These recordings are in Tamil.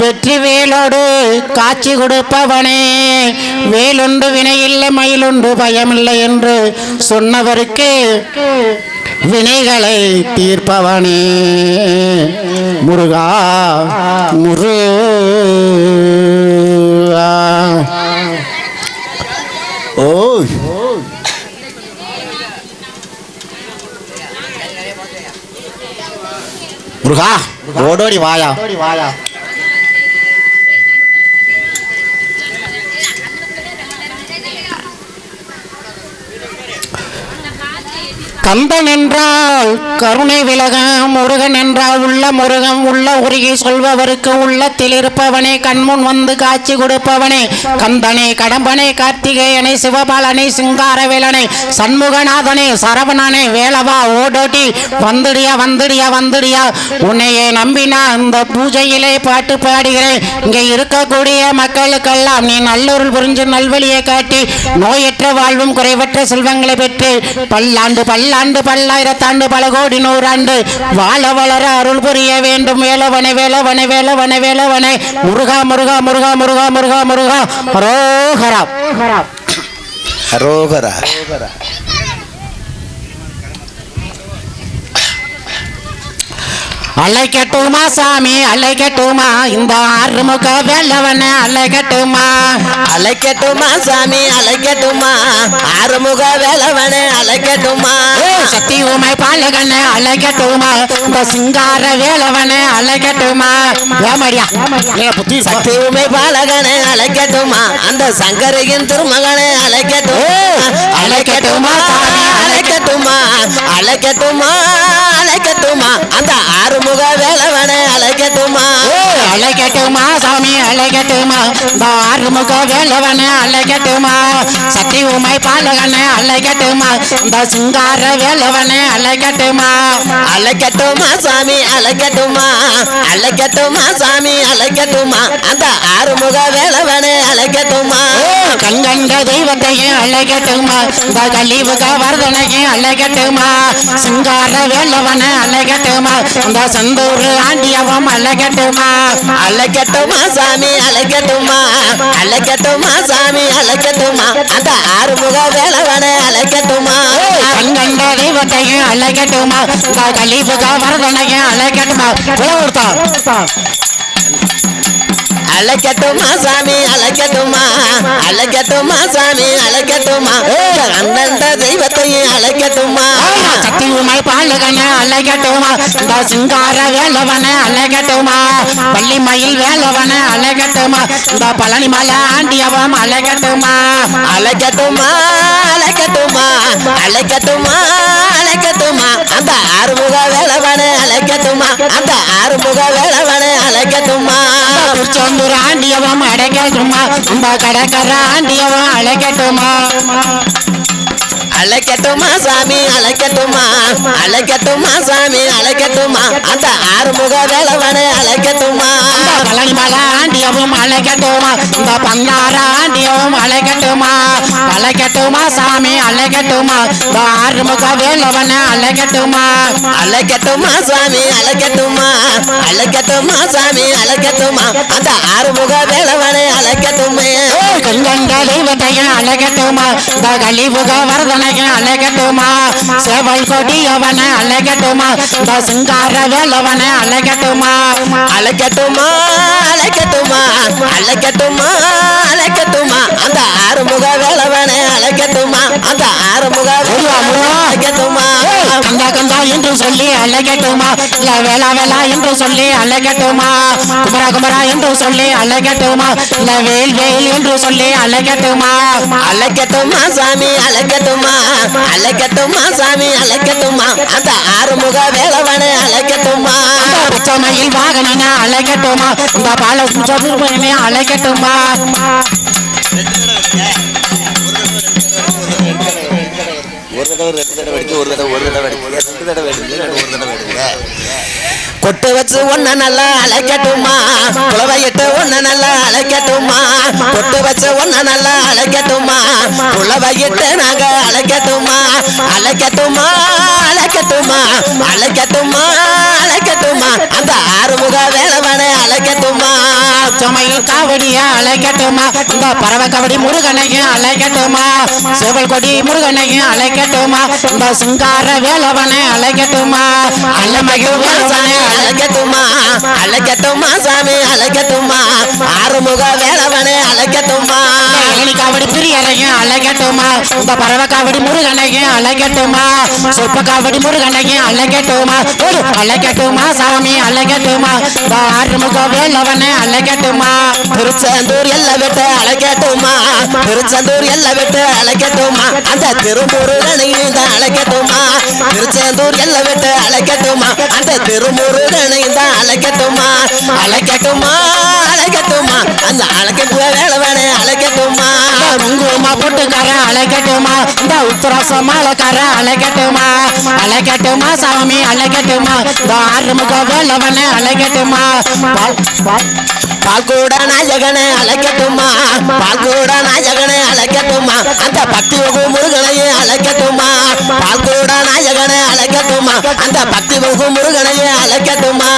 வெற்றி வேலோடு காட்சி கொடுப்பவனே. வேலுண்டு வினையில்லை மயிலுண்டு பயமில்லை என்று சொன்னவருக்கு வினைகளை தீர்ப்பவனே. முருகா முரு ஓ முருகா ஓடோடி வாயா. கந்தன் என்றால் கருணை விலகம் முருகன் என்றால் உள்ள முருகன் உள்ள உருகி சொல்பவருக்கு உள்ளத்தில் இருப்பவனே கண்முன் வந்து காட்சி கொடுப்பவனே கந்தனே கடம்பனே கார்த்திகேயனே சிவபாலனே சிங்காரவேலனே சண்முகநாதனே சரவணனே வேலவா ஓடோட்டி வந்துடியா வந்துடியா வந்துடியா உன்னையே நம்பினா அந்த பூஜையிலே பாட்டு பாடுகிறேன். இங்கே இருக்கக்கூடிய மக்களுக்கெல்லாம் நீ நல்லொருள் புரிஞ்சு நல்வழியை காட்டி நோயற்ற வாழ்வும் குறைவற்ற செல்வங்களை பெற்று. பல்லாண்டு ஆண்டு பல்லாயிரத்தாண்டு பல கோடி நூறாண்டு. வாழ வளர அருள் புரிய வேண்டும். வேலவனை வேலவனை வேலவனை வேலவனை. முருகா முருகா முருகா முருகா முருகா முருகா. ரோஹரா அரோகரா அலைக்கட்டுமா சாமி அலைக்கட்டுமா இந்த ஆறுமுக வேலவனை அலைக்கட்டுமா அழைக்கட்டுமா சாமி அழைக்கட்டுமா ஆறுமுக வேலவனே அழைக்கட்டுமா ஏ, சக்தி உமை பாலகனை அலைக்கட்டுமா இந்த சிங்கார வேலவனை அலைக்கட்டுமா ஏமாடியா ஏ, புத்தி சக்தி உமை பாலகனே அழைக்கட்டுமா அந்த சங்கரையின் திருமகனே அழைக்கட்டுமா அழைக்கட்டுமா சாமி அழைக்கட்டுமா அழைக்கட்டுமா அழைக்கட்டுமா அந்த ஆறுமுக வேலவனை அழைக்கட்டுமா அழைக்கட்டுமா சாமி அழைக்கட்டுமா இந்த ஆறுமுக வேலவனை அழைக்கட்டுமா சக்தி உமை பாலகனை அழைக்கட்டுமா இந்த சிங்கார வேலவனை அழைக்கட்டுமா அழைக்கட்டுமா சாமி அழைக்கட்டுமா அழைக்கட்டுமா சாமி அழைக்கட்டுமா அந்த ஆறுமுக வேலவனே அழைக்கட்டுமா கண்கண்ட தெய்வத்தையும் அழைக்கட்டுமா இந்த கலிவுக வர்தனையும் அழைக்கட்டுமா சிங்கார வேலவனை அழைக்கட்டுமா இந்த சந்தூர் ஆண்டியவம் அழைக்கட்டுமா அழைக்கட்டுமா சாமி அழைக்கட்டுமா அழைக்கட்டுமா சாமி அழைக்கட்டுமா அந்த ஆறுமுக வேலவனை அழைக்கட்டுமா கண்கண்ட தெய்வத்தையும் அழைக்கட்டுமா இந்த கலிவுக வர்தனையும் புலவர்த்தா அழைக்கட்டுமா சாமி அழைக்கட்டுமா அழைக்கட்டுமா சாமி அழைக்கட்டுமா அண்ணந்த தெய்வத்தையும் அழைக்கட்டுமா சக்தி உமை பாலகனை அழைக்கட்டுமா இந்த சிங்கார வேலவனை அழைக்கட்டுமா பள்ளி மயில் வேலவனை அழைக்கட்டுமா இந்த பழனி மலை ஆண்டியவம் அழைக்கட்டுமா அழைக்கட்டுமா அழைக்கட்டுமா அழைக்கட்டுமா அழைக்கட்டுமா அந்த ஆறுமுக வேலவனை அழைக்கட்டுமா அந்த ஆறுமுக வேலவனை அழைக்கட்டுமா திருச்செந்தூர் ஆண்டியவம் அழைக்கட்டுமா இந்த கடற்கர ஆண்டியவம் அழைக்கட்டுமா? அழைக்கட்டுமா சாமி அழைக்கட்டுமா? அழைக்கட்டுமா சாமி அழைக்கட்டுமா? அந்த ஆறுமுக வேலவனை அழைக்கட்டுமா? இந்த பழனி மலை ஆண்டியவம் அழைக்கட்டுமா? இந்த பன்னார ஆண்டியவம் அழைக்கட்டுமா? அழைக்கட்டுமா சாமி அழைக்கட்டுமா? இந்த ஆறுமுக வேலவனை அழைக்கட்டுமா? அழைக்கட்டுமா சாமி அழைக்கட்டுமா? அழைக்கட்டுமா சாமி அழைக்கட்டுமா? அந்த ஆறுமுக வேலவனை அழைக்கட்டுமே. தெய்வத்தையும் அழைக்கட்டுமா? இந்த கலிபுக வரதனையும் அழைக்கட்டுமா சேவல் கொடியவனை அழைக்கட்டுமா இந்த சிங்கார வேலவனை அழைக்கட்டுமா அழைக்கட்டுமா அழைக்கட்டுமா அழைக்கட்டுமா அழைக்கட்டுமா அந்த ஆறுமுக வேலவனை அழைக்கட்டுமா அந்த ஆறுமுக வேலவனை அழைக்கட்டுமா கந்தா கந்தா என்று சொல்லி அழைக்கட்டுமா இல்ல வேளா வேளா என்று சொல்லி அழைக்கட்டுமா குமரா குமரா என்று சொல்லி அழைக்கட்டுமா இல்ல வேல் வேல் என்று சொல்லி அழைக்கட்டுமா அழைக்கட்டுமா சாமி அழைக்கட்டுமா அழைக்கட்டுமா சாமி அழைக்கட்டுமா அந்த ஆறுமுக வேலவனை அழைக்கட்டுமா உச்சமையில் வாகனனை அழைக்கட்டுமா இந்த பால சுப்பிரமணியனை அழைக்கட்டுமா தடவை ரெண்டு ஒரு தடவை ஒரு தடவை அடிச்சு ரெண்டு தடவை ஒரு தடவை கொட்டு வச்சு ஒன்ன நல்லா அழைக்கட்டுமா? புலவையிட்டு ஒன்ன நல்லா அழைக்கட்டுமா? கொட்டு வச்சு ஒன்ன நல்லா அழைக்கட்டுமா? புலவையிட்டு நாங்க அழைக்கட்டுமா? அழைக்கட்டுமா அழைக்கட்டுமா? அழைக்கட்டுமா அழைக்கட்டுமா? அந்த ஆறுமுக வேலவனை அழைக்கட்டுமா? சமையல் காவடிய அலைக்கட்டுமா உங்க பறவை கவடி முருகனையும் அலைக்கட்டுமா சேவல் கொடி முருகனையும் அலைக்கட்டுமா உங்க சிங்கார வேலவனை அலைக்கட்டுமா அல்லமகிழ் வேலவனை அலைக்கட்டுமா அழைக்கட்டுமா சாமி அலைக்கட்டுமா ஆறுமுக வேலவனை அலைக்கட்டுமா காவடி பிரியரையும் அலைக்கட்டுமா உங்க பறவை காவடி முருகனையும் அலைக்கட்டுமா சொப்ப காவடி முருகனையும் அலைக்கட்டுமா அலைக்கட்டுமா சாமி அலைக்கட்டுமா ஆறுமுக வேலவனை அலைக்கட்டு அழைக்கட்டுமா திருச்செந்தூர் எல்லை விட்டு அழைக்கட்டுமா திருச்செந்தூர் எல்லை விட்டு அழைக்கட்டுமா அந்த திருமுருகனையும் தான் அழைக்கட்டுமா திருச்செந்தூர் எல்லை விட்டு அழைக்கட்டுமா அந்த திருமுருகனையும் தான் அழைக்கட்டுமா அழைக்கட்டுமா அழைக்கட்டுமா அந்த அழைக்கட்டு வேலவனே அழைக்கட்டுமா குங்குமா குங்கும பொட்டுக்காரன் அழைக்கட்டுமா இந்த உத்தரச மாலக்காரன் அழைக்கட்டுமா அழைக்கட்டுமா சாமி அழைக்கட்டுமா இந்த ஆறுமுக வேலவனை அழைக்கட்டுமா பால் பால்கூட நாயகனை அழைக்கட்டுமா? பால்கூட நாயகனை அழைக்கட்டுமா? அந்த பக்தி வகு முருகனையே அழைக்கட்டுமா? பால்கூட நாயகனை அழைக்கட்டுமா? அந்த பக்தி வகு முருகனையே அழைக்கட்டுமா?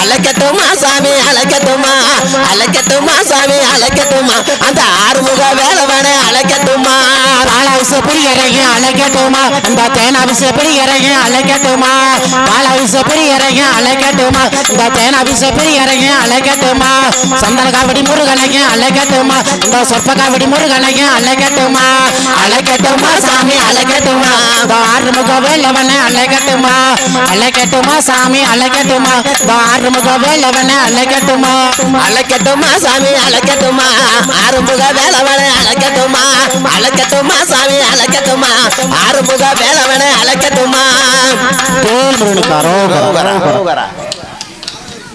அழைக்கட்டுமா சாமி அழைக்கட்டுமா? அழைக்கட்டுமா சாமி அழைக்கட்டுமா? அந்த ஆறுமுக வேலவனை அழைக்கட்டுமா? பாலாவிச இறங்கி அழைக்கட்டுமா? இந்த தேனாவிச இறங்கி அழைக்கட்டுமா? பால் பாலாவிச இறங்கி அழைக்கட்டுமா? இந்த தேன் தேனாவிச இறங்கி அழைக்கட்டுமா? சந்தன காவடி முருகனையும் அழைக்கட்டுமா? இந்த சொற்ப காவடி முருகனையும் அழைக்கட்டுமா? அழைக்கட்டுமா சாமி அழைக்கட்டுமா? இந்த ஆறுமுக வேலவனை அழைக்கட்டுமா? அழைக்கட்டுமா சாமி அழைக்கட்டுமா? இந்த ஆறுமுக வேலவனை அழைக்கட்டுமா? அழைக்கட்டுமா சாமி அழைக்கட்டுமா? ஆறுமுக வேலவனை அழைக்கட்டுமா? அழைக்கட்டுமா சாமி அழைக்கட்டுமா? ஆறுமுக வேலவனை அழைக்கட்டுமா? வேல் முருகனுக்கு அரோகரா. ரோகரா